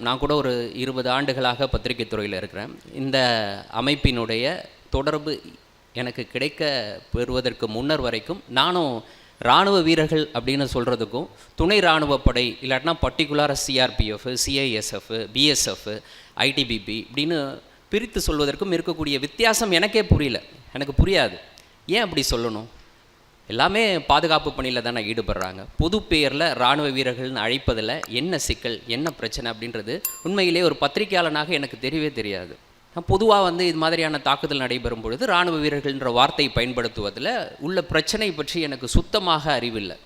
நான் கூட ஒரு இருபது ஆண்டுகளாக பத்திரிகை துறையில் இருக்கிறேன். இந்த அமைப்பினுடைய தொடர்பு எனக்கு கிடைக்க பெறுவதற்கு முன்னர் வரைக்கும் நானும் இராணுவ வீரர்கள் அப்படின்னு சொல்கிறதுக்கும் துணை இராணுவ படை இல்லாட்டினா பர்டிகுலராக சிஆர்பிஎஃப் சிஐஎஸ்எஃப் பிஎஸ்எஃப் ஐடிபிபி இப்படின்னு பிரித்து சொல்வதற்கும் இருக்கக்கூடிய வித்தியாசம் எனக்கே புரியல. எனக்கு புரியாது. ஏன் அப்படி சொல்லணும்? எல்லாமே பாதுகாப்பு பணியில் தானே ஈடுபடுறாங்க. பொது பெயரில் இராணுவ வீரர்கள்னு அழைப்பதில் என்ன சிக்கல் என்ன பிரச்சனை அப்படின்றது உண்மையிலே ஒரு பத்திரிகையாளனாக எனக்கு தெரியவே தெரியாது. நான் பொதுவாக வந்து இது மாதிரியான தாக்குதல் நடைபெறும் பொழுது இராணுவ வீரர்கள்ன்ற வார்த்தை பயன்படுத்துவதில் உள்ள பிரச்சனை பற்றி எனக்கு சுத்தமாக அறிவில்லை.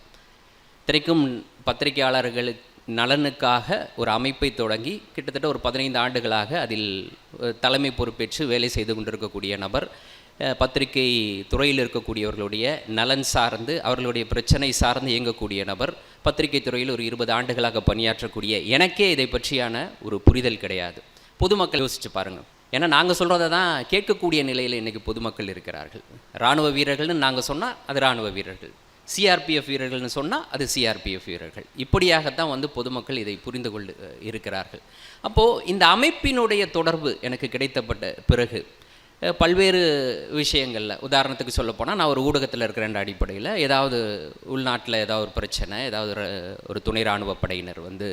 திரைக்கும் பத்திரிகையாளர்களுக்கு நலனுக்காக ஒரு அமைப்பை தொடங்கி கிட்டத்தட்ட ஒரு பதினைந்து ஆண்டுகளாக அதில் தலைமை பொறுப்பேற்று வேலை செய்து கொண்டிருக்கக்கூடிய நபர் பத்திரிகை துறையில் இருக்கக்கூடியவர்களுடைய நலன் சார்ந்து அவர்களுடைய பிரச்சனை சார்ந்து இயங்கக்கூடிய நபர் பத்திரிகை துறையில் ஒரு இருபது ஆண்டுகளாக பணியாற்றக்கூடிய எனக்கே இதை பற்றியான ஒரு புரிதல் கிடையாது. பொதுமக்கள் யோசிச்சு பாருங்கள் ஏன்னா நாங்கள் சொல்கிறத தான் கேட்கக்கூடிய நிலையில் இன்றைக்கி பொதுமக்கள் இருக்கிறார்கள். இராணுவ வீரர்கள்னு நாங்கள் சொன்னால் அது இராணுவ வீரர்கள். சிஆர்பிஎஃப் வீரர்கள்னு சொன்னால் அது சிஆர்பிஎஃப் வீரர்கள். இப்படியாகத்தான் வந்து பொதுமக்கள் இதை புரிந்து கொண்டு இருக்கிறார்கள். அப்போது இந்த அமைப்பினுடைய தொடர்பு எனக்கு கிடைத்தப்பட்ட பிறகு பல்வேறு விஷயங்களில். உதாரணத்துக்கு சொல்லப்போனால் நான் ஒரு ஊடகத்தில் இருக்கிறேன் அடிப்படையில் ஏதாவது உள்நாட்டில் ஏதாவது ஒரு பிரச்சனை ஏதாவது ஒரு ஒரு துணை இராணுவ படையினர் வந்து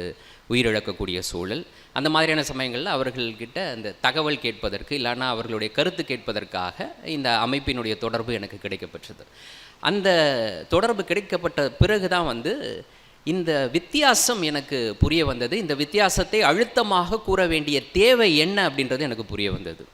உயிரிழக்கக்கூடிய சூழல் அந்த மாதிரியான சமயங்களில் அவர்கள்கிட்ட அந்த தகவல் கேட்பதற்கு இல்லைன்னா அவர்களுடைய கருத்து கேட்பதற்காக இந்த அமைப்பினுடைய தொடர்பு எனக்கு கிடைக்கப்பெற்றது. அந்த தொடர்பு கிடைக்கப்பட்ட பிறகு தான் வந்து இந்த வித்தியாசம் எனக்கு புரிய வந்தது. இந்த வித்தியாசத்தை அழுத்தமாக கூற வேண்டிய தேவை என்ன அப்படின்றது எனக்கு புரிய வந்தது.